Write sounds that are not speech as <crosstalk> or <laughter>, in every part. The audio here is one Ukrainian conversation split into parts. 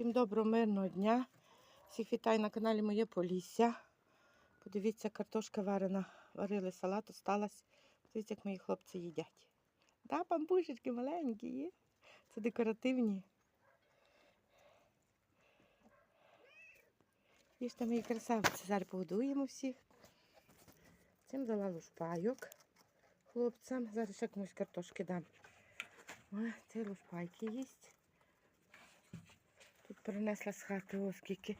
Всім доброго, мирного дня. Всіх вітаю на каналі Моє Полісся. Подивіться, картошка варена. Варили салат, осталась. Дивіться, як мої хлопці їдять. Да, бамбушечки маленькі є. Це декоративні. Їжте мої красавиці. Зараз погодуємо всіх. Цим дала лушпайок хлопцям. Зараз ще комусь картошки дам. Ой, це лушпайки їсть. Принесла з хати ось скільки.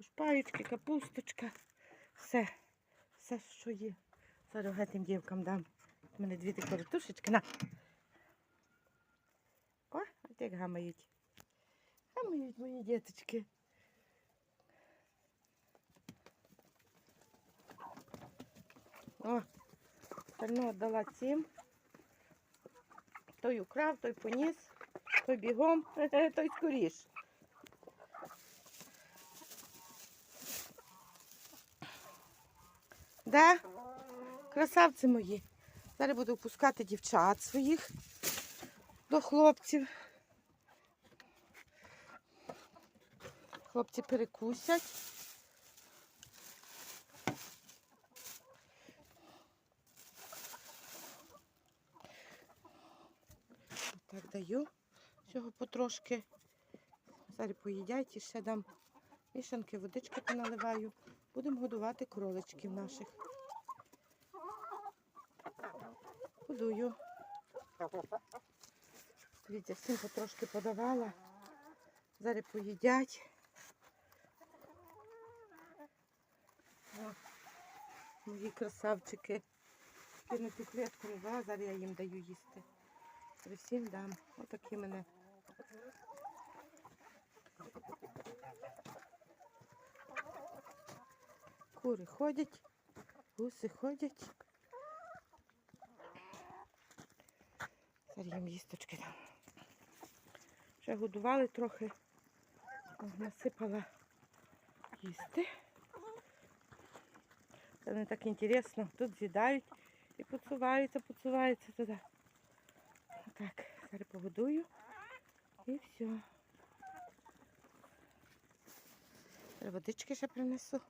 Шпаючки, капусточка. Все. Все, що є. Зараз гетим дівкам дам. У мене дві такі ретушечки. На. О, от як гамають. Гамають мої діточки. О, остального дала цим. Той украв, той поніс, той бігом, <laughs> той скоріш. Да? Красавці мої. Зараз буду пускати дівчат своїх до хлопців. Хлопці перекусять. Так даю цього потрошки. Зараз поїдять і ще дам мішанки, водички поналиваю. Будемо годувати кроличків наших. Годую. Дивіться, всім потрошки подавала. Зараз поїдять. О, мої красавчики. Кинути клітку не взяла, зараз я їм даю їсти. Всім дам. Отакі мене. Кури ходять, гуси ходять. Зараз їм їсточки дам. Вже годували трохи, насипала їсти. Це не так інтересно. Тут з'їдають і поцуваються, поцуваються туди. Так, зараз погодую і все. Водички ще принесу.